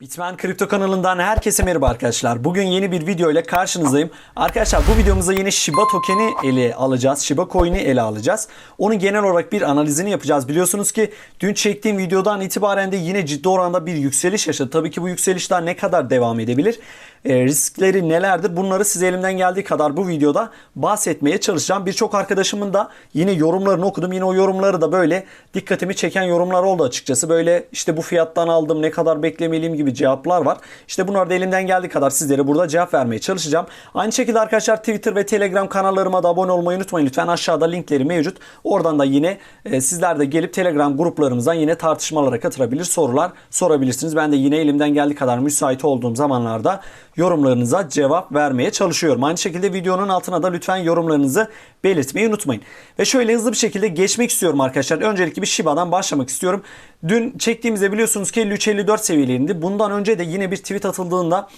Bitmen Kripto kanalından herkese merhaba arkadaşlar. Bugün yeni bir video ile karşınızdayım. Arkadaşlar bu videomuzda yine Shiba tokeni ele alacağız. Shiba coin'i ele alacağız. Onun genel olarak bir analizini yapacağız. Biliyorsunuz ki dün çektiğim videodan itibaren de yine ciddi oranda bir yükseliş yaşadı. Tabii ki bu yükselişler ne kadar devam edebilir? E, riskleri nelerdir? Bunları size elimden geldiği kadar bu videoda bahsetmeye çalışacağım. Birçok arkadaşımın da yine yorumlarını okudum. Yine o yorumları da böyle dikkatimi çeken yorumlar oldu açıkçası. Böyle işte bu fiyattan aldım ne kadar beklemeliyim gibi cevaplar var. İşte bunlar da elimden geldiği kadar sizlere burada cevap vermeye çalışacağım. Aynı şekilde arkadaşlar Twitter ve Telegram kanallarıma da abone olmayı unutmayın lütfen. Aşağıda linkleri mevcut. Oradan da yine e, sizler de gelip Telegram gruplarımızdan yine tartışmalara katılabilir, sorular sorabilirsiniz. Ben de yine elimden geldiği kadar müsait olduğum zamanlarda yorumlarınıza cevap vermeye çalışıyorum. Aynı şekilde videonun altına da lütfen yorumlarınızı belirtmeyi unutmayın. Ve şöyle hızlı bir şekilde geçmek istiyorum arkadaşlar. Öncelikle bir Shiba'dan başlamak istiyorum. Dün çektiğimizde biliyorsunuz ki 53-54 seviyelerinde. Bundan önce de yine bir tweet atıldığında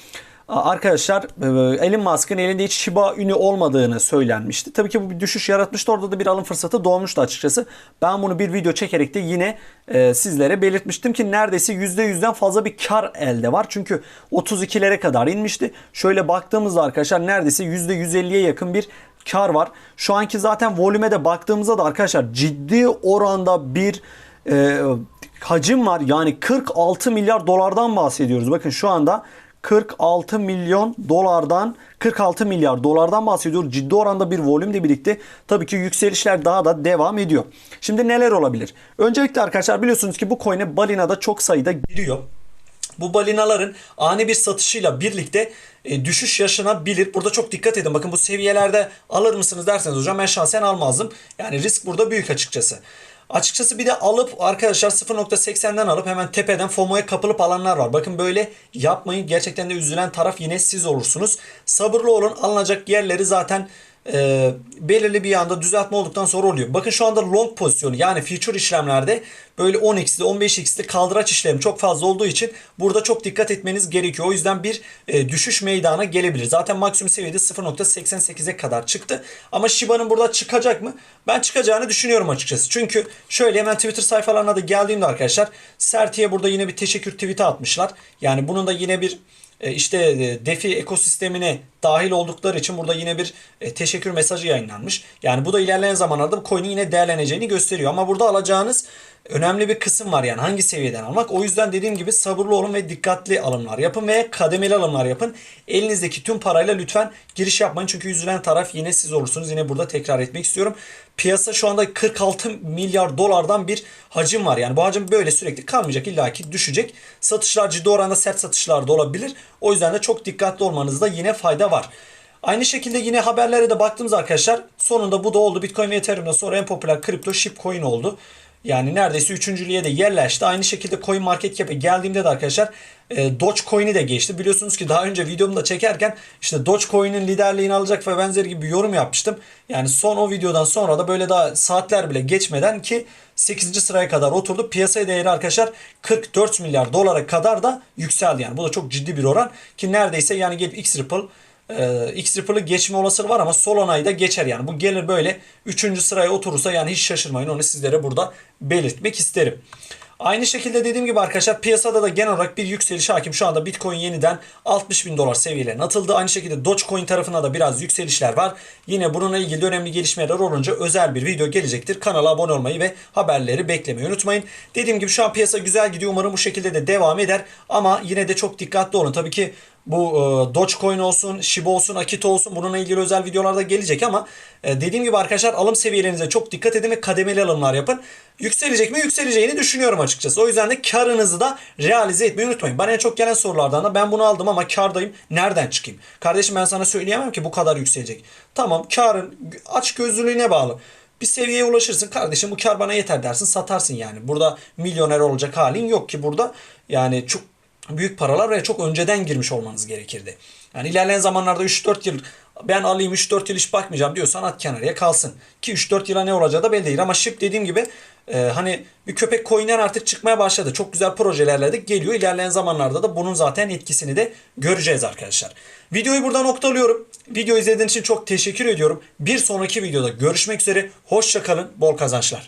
Arkadaşlar e, Elon Musk'ın elinde hiç Shiba ünü olmadığını söylenmişti. Tabii ki bu bir düşüş yaratmıştı. Orada da bir alım fırsatı doğmuştu açıkçası. Ben bunu bir video çekerek de yine e, sizlere belirtmiştim ki neredeyse %100'den fazla bir kar elde var. Çünkü 32'lere kadar inmişti. Şöyle baktığımızda arkadaşlar neredeyse %150'ye yakın bir kar var. Şu anki zaten volüme de baktığımızda da arkadaşlar ciddi oranda bir e, hacim var. Yani 46 milyar dolardan bahsediyoruz. Bakın şu anda 46 milyon dolardan 46 milyar dolardan bahsediyor. Ciddi oranda bir volüm de birikti. Tabii ki yükselişler daha da devam ediyor. Şimdi neler olabilir? Öncelikle arkadaşlar biliyorsunuz ki bu coin'e balinada çok sayıda giriyor. Bu balinaların ani bir satışıyla birlikte e, düşüş yaşanabilir. Burada çok dikkat edin. Bakın bu seviyelerde alır mısınız derseniz hocam ben şahsen almazdım. Yani risk burada büyük açıkçası. Açıkçası bir de alıp arkadaşlar 0.80'den alıp hemen tepeden FOMO'ya kapılıp alanlar var. Bakın böyle yapmayın. Gerçekten de üzülen taraf yine siz olursunuz. Sabırlı olun. Alınacak yerleri zaten e, belirli bir anda düzeltme olduktan sonra oluyor. Bakın şu anda long pozisyonu yani future işlemlerde böyle 10x'li 15x'li kaldıraç işlemi çok fazla olduğu için burada çok dikkat etmeniz gerekiyor. O yüzden bir e, düşüş meydana gelebilir. Zaten maksimum seviyede 0.88'e kadar çıktı. Ama Shiba'nın burada çıkacak mı? Ben çıkacağını düşünüyorum açıkçası. Çünkü şöyle hemen Twitter sayfalarına da geldiğimde arkadaşlar Serti'ye burada yine bir teşekkür tweet'i atmışlar. Yani bunun da yine bir işte e, DeFi ekosistemine dahil oldukları için burada yine bir e, teşekkür mesajı yayınlanmış. Yani bu da ilerleyen zamanlarda bu coin'in yine değerleneceğini gösteriyor. Ama burada alacağınız önemli bir kısım var yani hangi seviyeden almak. O yüzden dediğim gibi sabırlı olun ve dikkatli alımlar yapın ve kademeli alımlar yapın. Elinizdeki tüm parayla lütfen giriş yapmayın. Çünkü üzülen taraf yine siz olursunuz. Yine burada tekrar etmek istiyorum. Piyasa şu anda 46 milyar dolardan bir hacim var. Yani bu hacim böyle sürekli kalmayacak. illaki düşecek. Satışlar ciddi oranda sert satışlar da olabilir. O yüzden de çok dikkatli olmanızda yine fayda var. Aynı şekilde yine haberlere de baktığımız arkadaşlar sonunda bu da oldu. Bitcoin ve Ethereum'dan sonra en popüler kripto shitcoin oldu. Yani neredeyse üçüncülüğe de yerleşti. Aynı şekilde Coin Market Cap'e geldiğimde de arkadaşlar e, Dogecoin'i de geçti. Biliyorsunuz ki daha önce videomu da çekerken işte Dogecoin'in liderliğini alacak ve benzeri gibi bir yorum yapmıştım. Yani son o videodan sonra da böyle daha saatler bile geçmeden ki 8. sıraya kadar oturdu. Piyasa değeri arkadaşlar 44 milyar dolara kadar da yükseldi yani. Bu da çok ciddi bir oran ki neredeyse yani gelip X Ripple e, X Ripple'ı geçme olasılığı var ama Solana'yı da geçer yani. Bu gelir böyle 3. sıraya oturursa yani hiç şaşırmayın. Onu sizlere burada belirtmek isterim. Aynı şekilde dediğim gibi arkadaşlar piyasada da genel olarak bir yükseliş hakim. Şu anda Bitcoin yeniden 60 bin dolar seviyelerine atıldı. Aynı şekilde Dogecoin tarafına da biraz yükselişler var. Yine bununla ilgili önemli gelişmeler olunca özel bir video gelecektir. Kanala abone olmayı ve haberleri beklemeyi unutmayın. Dediğim gibi şu an piyasa güzel gidiyor. Umarım bu şekilde de devam eder. Ama yine de çok dikkatli olun. Tabii ki bu e, Dogecoin olsun, Shiba olsun, Akito olsun bununla ilgili özel videolarda gelecek ama e, dediğim gibi arkadaşlar alım seviyelerinize çok dikkat edin ve kademeli alımlar yapın. Yükselecek mi? Yükseleceğini düşünüyorum açıkçası. O yüzden de karınızı da realize etmeyi unutmayın. Bana en çok gelen sorulardan da ben bunu aldım ama kardayım. Nereden çıkayım? Kardeşim ben sana söyleyemem ki bu kadar yükselecek. Tamam karın aç gözlülüğüne bağlı bir seviyeye ulaşırsın kardeşim bu kar bana yeter dersin satarsın yani. Burada milyoner olacak halin yok ki burada. Yani çok büyük paralar ve çok önceden girmiş olmanız gerekirdi. Yani ilerleyen zamanlarda 3-4 yıl ben alayım 3-4 yıl hiç bakmayacağım diyorsan at kenarıya kalsın. Ki 3-4 yıla ne olacağı da belli değil. Ama Ship dediğim gibi e, hani bir köpek coin'ler artık çıkmaya başladı. Çok güzel projelerle de geliyor. İlerleyen zamanlarda da bunun zaten etkisini de göreceğiz arkadaşlar. Videoyu burada noktalıyorum. Video izlediğiniz için çok teşekkür ediyorum. Bir sonraki videoda görüşmek üzere. Hoşçakalın. Bol kazançlar.